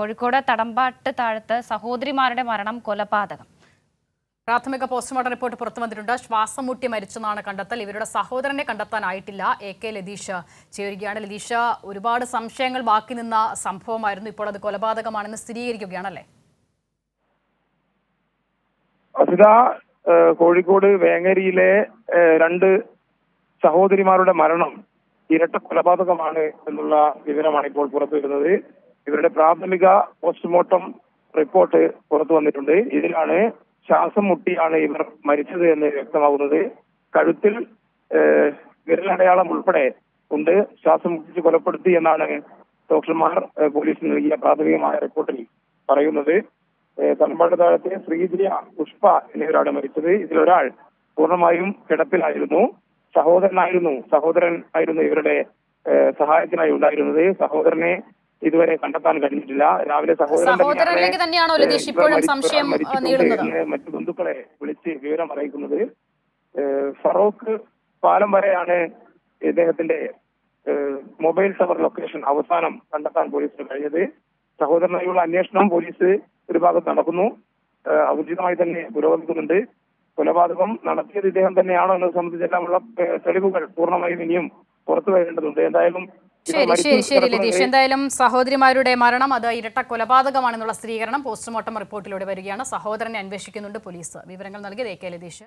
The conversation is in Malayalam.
കോഴിക്കോട് തടമ്പാട്ട് താഴത്ത് സഹോദരിമാരുടെ മരണം കൊലപാതകം. പ്രാഥമിക പോസ്റ്റ്മോർട്ടം റിപ്പോർട്ട് പുറത്തു വന്നിട്ടുണ്ട്. ശ്വാസം മുട്ടി മരിച്ചെന്നാണ് കണ്ടെത്തൽ. ഇവരുടെ സഹോദരനെ കണ്ടെത്താനായിട്ടില്ല. എ കെ ലതീഷ് ചേരുകയാണ്. ലതീഷ ഒരുപാട് സംശയങ്ങൾ ബാക്കി നിന്ന സംഭവമായിരുന്നു. ഇപ്പോൾ അത് കൊലപാതകമാണെന്ന് സ്ഥിരീകരിക്കുകയാണല്ലേ? അസിത കോഴിക്കോട് വേങ്ങരിയിലെ രണ്ട് സഹോദരിമാരുടെ മരണം ഇരട്ട കൊലപാതകമാണ് എന്നുള്ള വിവരമാണ് ഇപ്പോൾ പുറത്തു വരുന്നത് ഇവരുടെ പ്രാഥമിക പോസ്റ്റ്മോർട്ടം റിപ്പോർട്ട് പുറത്തു വന്നിട്ടുണ്ട്. ഇതിലാണ് ശ്വാസം മുട്ടിയാണ് ഇവർ മരിച്ചത് എന്ന് വ്യക്തമാകുന്നത്. കഴുത്തിൽ വിരലടയാളം ഉൾപ്പെടെ ഉണ്ട്. ശ്വാസം മുട്ടിച്ച് കൊലപ്പെടുത്തി എന്നാണ് ഡോക്ടർമാർ പോലീസിന് നൽകിയ പ്രാഥമികമായ റിപ്പോർട്ടിൽ പറയുന്നത്. തലമ്പാട് താഴത്തെ ശ്രീജിയ പുഷ്പ എന്നിവരാണ് മരിച്ചത്. ഇതിലൊരാൾ പൂർണമായും കിടപ്പിലായിരുന്നു. സഹോദരനായിരുന്നു. സഹോദരൻ ആയിരുന്നു ഇവരുടെ സഹായത്തിനായി ഉണ്ടായിരുന്നത്. സഹോദരനെ ഇതുവരെ കണ്ടെത്താൻ കഴിഞ്ഞിട്ടില്ല. രാവിലെ സഹോദരൻ സഹോദരനിലേക്ക് തന്നെയാണോ ലതീഷ് ഇപ്പോഴും സംശയം മറ്റു ബന്ധുക്കളെ വിളിച്ച് വിവരം അറിയിക്കുന്നത് ഫറോക്ക് പാലം വരെയാണ് ഇദ്ദേഹത്തിന്റെ മൊബൈൽ ടവർ ലൊക്കേഷൻ അവസാനം കണ്ടെത്താൻ പോലീസിന് കഴിഞ്ഞത്. സഹോദരനായുള്ള അന്വേഷണം പോലീസ് ഒരു ഭാഗത്ത് നടക്കുന്നു. ഊർജിതമായി ഔചിതമായി തന്നെ പുരോഗമിക്കുന്നുണ്ട്. കൊലപാതകം നടത്തിയത് ഇദ്ദേഹം തന്നെയാണോ എന്നത് സംബന്ധിച്ചെല്ലാമുള്ള തെളിവുകൾ പൂർണമായും ഇനിയും പുറത്തു വരേണ്ടതുണ്ട്. എന്തായാലും ശരി ശരി ശരി ലതീഷ്. എന്തായാലും സഹോദരിമാരുടെ മരണം അത് ഇരട്ട കൊലപാതകമാണെന്നുള്ള സ്ഥിരീകരണം പോസ്റ്റ്മോർട്ടം റിപ്പോർട്ടിലൂടെ വരികയാണ്. സഹോദരനെ അന്വേഷിക്കുന്നുണ്ട് പോലീസ്. വിവരങ്ങൾ നൽകിയത് എ കെ ലതീഷ്.